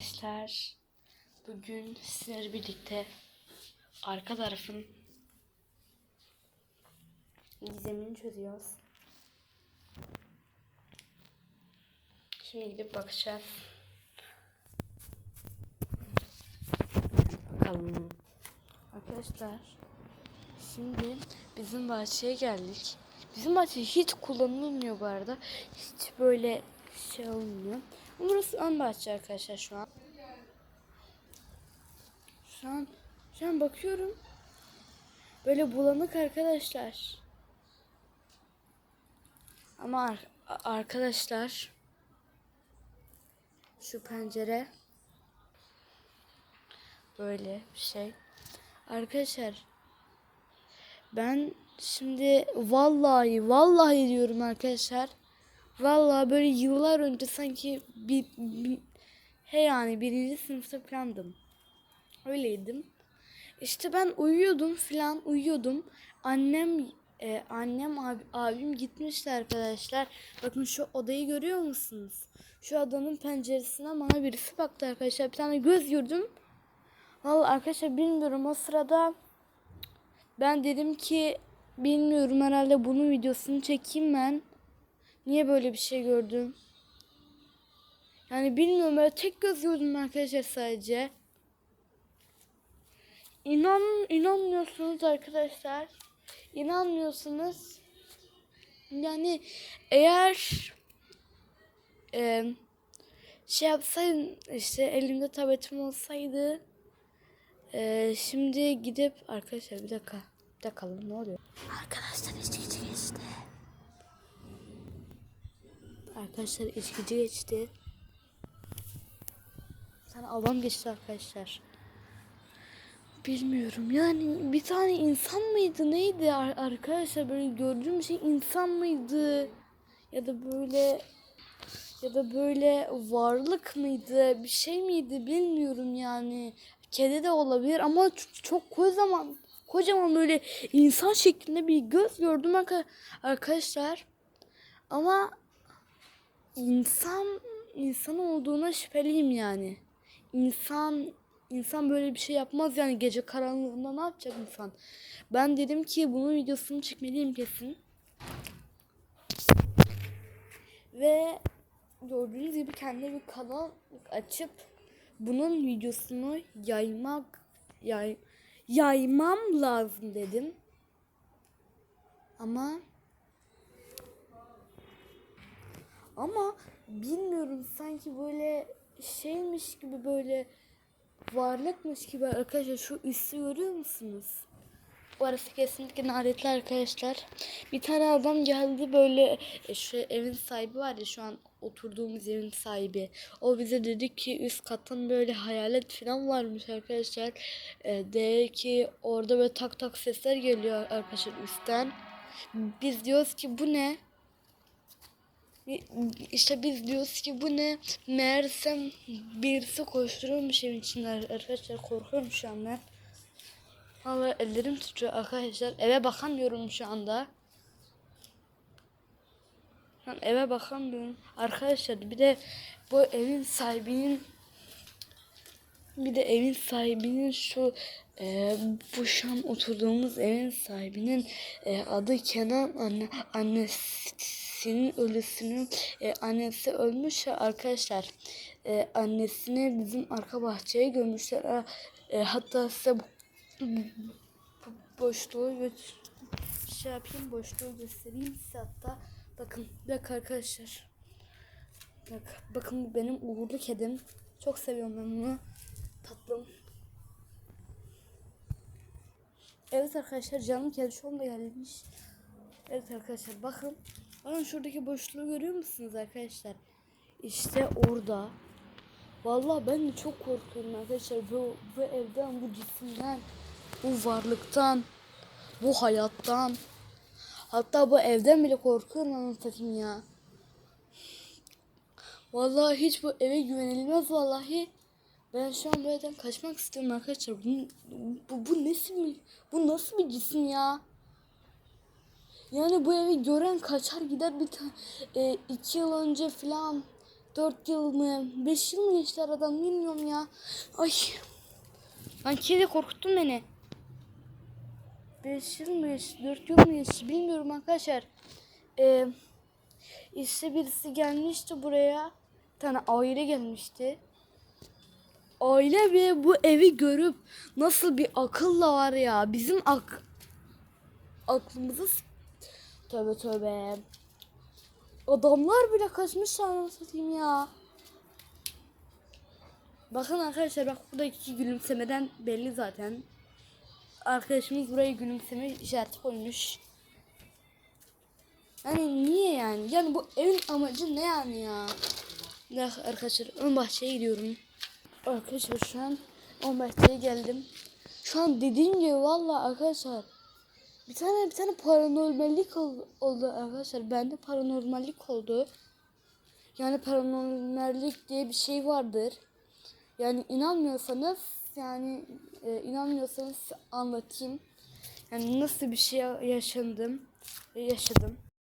Arkadaşlar bugün sizlerle birlikte arka tarafın gizemini çözüyoruz. Şimdi gidip bakacağız. Bakalım. Arkadaşlar şimdi bizim bahçeye geldik. Bizim bahçe hiç kullanılmıyor bu arada. Hiç böyle şey olmuyor. Burası ön bahçe arkadaşlar şu an. Şu an şu an bakıyorum. Böyle bulanık arkadaşlar. Ama ar- arkadaşlar şu pencere böyle bir şey. Arkadaşlar ben şimdi vallahi vallahi diyorum arkadaşlar. Vallahi böyle yıllar önce sanki bir, bir he yani birinci sınıfta falandım. Öyleydim. İşte ben uyuyordum filan uyuyordum. Annem e, annem abi, abim gitmişti arkadaşlar. Bakın şu odayı görüyor musunuz? Şu odanın penceresine bana birisi baktı arkadaşlar. Bir tane göz gördüm. Vallahi arkadaşlar bilmiyorum o sırada ben dedim ki bilmiyorum herhalde bunun videosunu çekeyim ben. Niye böyle bir şey gördüm? Yani bilmiyorum böyle tek göz gördüm arkadaşlar sadece. İnan inanmıyorsunuz arkadaşlar. İnanmıyorsunuz. Yani eğer e, şey yapsaydım işte elimde tabletim olsaydı e, şimdi gidip arkadaşlar bir dakika bir dakika ne oluyor? Arkadaşlar içkici Arkadaşlar içkici geçti. Sana avam geçti arkadaşlar. Bilmiyorum. Yani bir tane insan mıydı? Neydi ar- arkadaşlar? Böyle gördüğüm şey insan mıydı? Ya da böyle ya da böyle varlık mıydı? Bir şey miydi? Bilmiyorum yani. Kedi de olabilir ama çok kocaman kocaman böyle insan şeklinde bir göz gördüm arka- arkadaşlar. Ama insan insan olduğuna şüpheliyim yani insan insan böyle bir şey yapmaz yani gece karanlığında ne yapacak insan? Ben dedim ki bunun videosunu çekmeliyim kesin. Ve gördüğünüz gibi kendime bir kanal açıp bunun videosunu yaymak yay, yaymam lazım dedim. Ama ama bilmiyorum sanki böyle şeymiş gibi böyle varlıkmış gibi arkadaşlar şu üssü görüyor musunuz? Orası kesinlikle lanetli arkadaşlar. Bir tane adam geldi böyle e, şu evin sahibi var ya şu an oturduğumuz evin sahibi. O bize dedi ki üst kattan böyle hayalet falan varmış arkadaşlar. E, dedi ki orada böyle tak tak sesler geliyor arkadaşlar üstten. Biz diyoruz ki bu ne? İşte biz diyoruz ki bu ne? Meğersem birisi koşturuyormuş evin içinde arkadaşlar korkuyorum şu an ben. Vallahi ellerim titriyor arkadaşlar. Eve bakamıyorum şu anda. An eve bakamıyorum. Arkadaşlar bir de bu evin sahibinin bir de evin sahibinin şu e, bu şu oturduğumuz evin sahibinin e, adı Kenan anne annesinin ölüsünün e, annesi ölmüş ya arkadaşlar. E, annesini bizim arka bahçeye gömmüşler. E, hatta size bu, bu boşluğu şey yapayım boşluğu göstereyim size hatta. Bakın bak arkadaşlar. Bak bakın bu benim uğurlu kedim. Çok seviyorum ben bunu. Tatlım. Evet arkadaşlar canım kedi şu anda gelmiş. Evet arkadaşlar bakın. Bakın şuradaki boşluğu görüyor musunuz arkadaşlar? İşte orada. Vallahi ben de çok korkuyorum arkadaşlar. Bu, bu evden, bu cisimden, bu varlıktan, bu hayattan. Hatta bu evden bile korkuyorum anlatayım ya. Vallahi hiç bu eve güvenilmez vallahi. Ben şu an bu evden kaçmak istiyorum arkadaşlar. Bu, bu, bu nasıl bir, bu nasıl bir cisim ya? Yani bu evi gören kaçar gider bir tane e, iki yıl önce falan 4 yıl mı 5 yıl mı geçti aradan bilmiyorum ya. Ay. Lan kedi korkuttun beni. 5 yıl mı geçti 4 yıl mı geçti bilmiyorum arkadaşlar. Ee, işte birisi gelmişti buraya. Bir tane aile gelmişti. Aile ve bu evi görüp nasıl bir akılla var ya. Bizim ak aklımızı tövbe tövbe. Adamlar bile kaçmış anasını satayım ya. Bakın arkadaşlar bak buradaki gülümsemeden belli zaten. Arkadaşımız buraya gülümseme işareti koymuş. Yani niye yani? Yani bu evin amacı ne yani ya? Ne arkadaşlar ön bahçeye gidiyorum. Arkadaşlar şu an ön bahçeye geldim. Şu an dediğim gibi valla arkadaşlar bir tane bir tane paranormallik ol- oldu arkadaşlar. Bende paranormallik oldu. Yani paranormallik diye bir şey vardır. Yani inanmıyorsanız yani e, inanmıyorsanız anlatayım. Yani nasıl bir şey yaşadım, yaşadım.